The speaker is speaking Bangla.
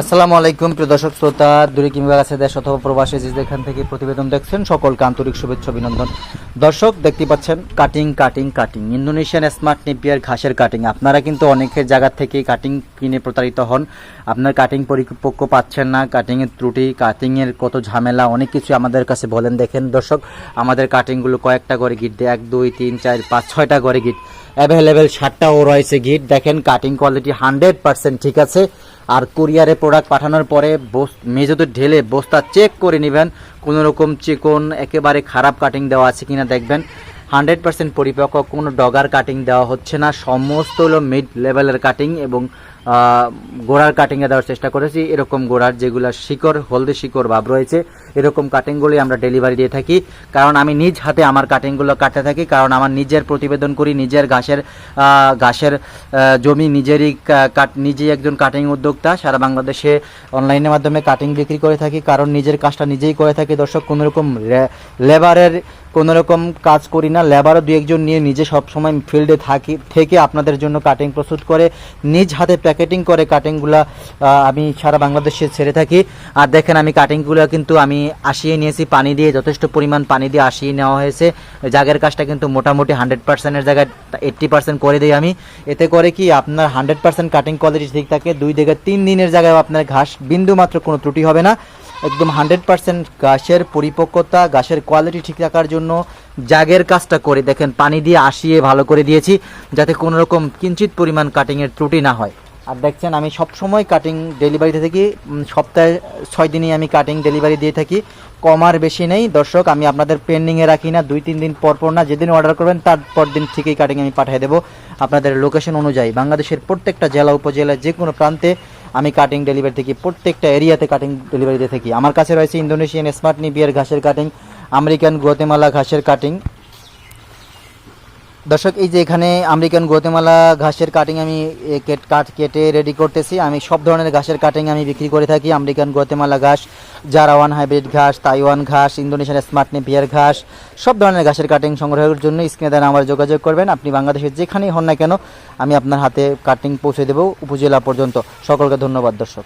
আসসালামু আলাইকুম, প্রিয় দর্শক শ্রোতা, দূরে কিংবা কাছে দেশ অথবা প্রবাসী যে যেখান থেকে প্রতিবেদন দেখছেন, সকলকে আন্তরিক শুভেচ্ছা, অভিনন্দন। দর্শক, দেখতে পাচ্ছেন cutting cutting cutting Indonesian smart napier ঘাসের কাটিং আপনারা কিন্তু অনেকের জায়গা থেকে কাটিং কিনে প্রতারিত হন। আপনার কাটিং পরিপক্ক পাচ্ছেন না। কাটিংয়ের ত্রুটি কাটিংয়ের কত ঝামেলা, অনেক কিছু আমাদের কাছে বলেন। দেখেন দর্শক, আমাদের কাটিংগুলো কয়েকটা করে গিট দেয়। এক, দুই, তিন, চার, পাঁচ, ছয়টা করে গিট অ্যাভেলেবেল শার্টটাও রয়েছে গিট দেখেন কাটিং কোয়ালিটি হান্ড্রেড পার্সেন্ট ঠিক আছে। আর কুরিয়ারে প্রোডাক্ট পাঠানোর পরে মেঝেতে ঢেলে বস্তা চেক করে নেবেন। কোনো রকম চিকন, একেবারে খারাপ কাটিং দেওয়া আছে কিনা দেখবেন। হান্ড্রেড পার্সেন্ট পরিপক্ক, কোনো ডগার কাটিং দেওয়া হচ্ছে না। সমস্ত হলো মিড লেভেলের কাটিং এবং গোড়ার কাটিংয়ে দেওয়ার চেষ্টা করেছি। এরকম গোড়ার যেগুলো শিকড়, হলদে শিকড় ভাব রয়েছে, এরকম কাটিংগুলি আমরা ডেলিভারি দিয়ে থাকি। কারণ আমি নিজ হাতে আমার কাটিংগুলো কাটতে থাকি, কারণ আমার নিজের প্রতিবেদন করি, নিজের ঘাসের ঘাসের জমি, নিজেরই কাট নিজেই একজন কাটিং উদ্যোক্তা। সারা বাংলাদেশে অনলাইনের মাধ্যমে কাটিং বিক্রি করে থাকি, কারণ নিজের কাজটা নিজেই করে থাকি। দর্শক, কোনোরকম লেবারের কোনো রকম কাজ করি না লেবারও দু একজন নিয়ে নিজে সবসময় ফিল্ডে থাকি, থেকে আপনাদের জন্য কাটিং প্রস্তুত করে, নিজ হাতে প্যাকেটিং করে কাটিংগুলো আমি সারা বাংলাদেশে ছেড়ে থাকি। আর দেখেন আমি কাটিংগুলো কিন্তু আমি আসিয়ে নিয়েছি, পানি দিয়ে, যথেষ্ট পরিমাণ পানি দিয়ে আসিয়ে নেওয়া হয়েছে। জাগের কাজটা কিন্তু মোটামুটি হান্ড্রেড পার্সেন্টের জায়গায় এইট্টি পার্সেন্ট করে দিই আমি। এতে করে কি আপনার হান্ড্রেড পার্সেন্ট কাটিং কোয়ালিটি ঠিক থাকে, দুই থেকে তিন দিনের জায়গায় আপনার ঘাস বিন্দু মাত্র কোনো ত্রুটি হবে না। একদম হান্ড্রেড পার্সেন্ট ঘাসের পরিপক্কতা ঘাসের কোয়ালিটি ঠিক রাখার জন্য জাগের কাজটা করে। দেখেন, পানি দিয়ে আসিয়ে ভালো করে দিয়েছি যাতে কোনো রকম কিঞ্চিত পরিমাণ কাটিংয়ের ত্রুটি না হয়। আর দেখছেন, আমি সব সময় কাটিং ডেলিভারিতে থাকি সপ্তাহে ছয় দিনই আমি কাটিং ডেলিভারি দিয়ে থাকি। কম আর বেশি নেই। দর্শক, আমি আপনাদের পেন্ডিংয়ে রাখি না। দুই, তিন দিন পর পর না, যেদিন অর্ডার করবেন তারপর দিন ঠিকই কাটিং আমি পাঠিয়ে দেবো। আপনাদের লোকেশন অনুযায়ী বাংলাদেশের প্রত্যেকটা জেলা, উপজেলা যে কোনো প্রান্তে আমি কাটিং ডেলিভারি থেকে প্রত্যেকটা এরিয়াতে কাটিং ডেলিভারি দিয়ে থাকি। আমার কাছে রয়েছে ইন্দোনেশিয়ান স্মার্ট নিবিয়ার ঘাসের কাটিং আমেরিকান গোতেমালা ঘাসের কাটিং দর্শক, এই যে এখানে আমেরিকান গুয়াতেমালা ঘাসের কাটিং আমি কেট- কাট রেডি করতেছি। আমি সব ধরনের ঘাসের কাটিং আমি বিক্রি করে থাকি। আমেরিকান গুয়াতেমালা ঘাস, জারাওয়ান হাইব্রিড ঘাস, তাইওয়ান ঘাস, ইন্দোনেশিয়ান স্মার্ট নেপিয়ার ঘাস, সব ধরনের ঘাসের কাটিং সংগ্রহের জন্য স্ক্রিনে দেন আমার যোগাযোগ করবেন। আপনি বাংলাদেশের যেখানেই হন না কেন, আমি আপনার হাতে কাটিং পৌঁছে দেবো উপজেলা পর্যন্ত। সকলকে ধন্যবাদ, দর্শক।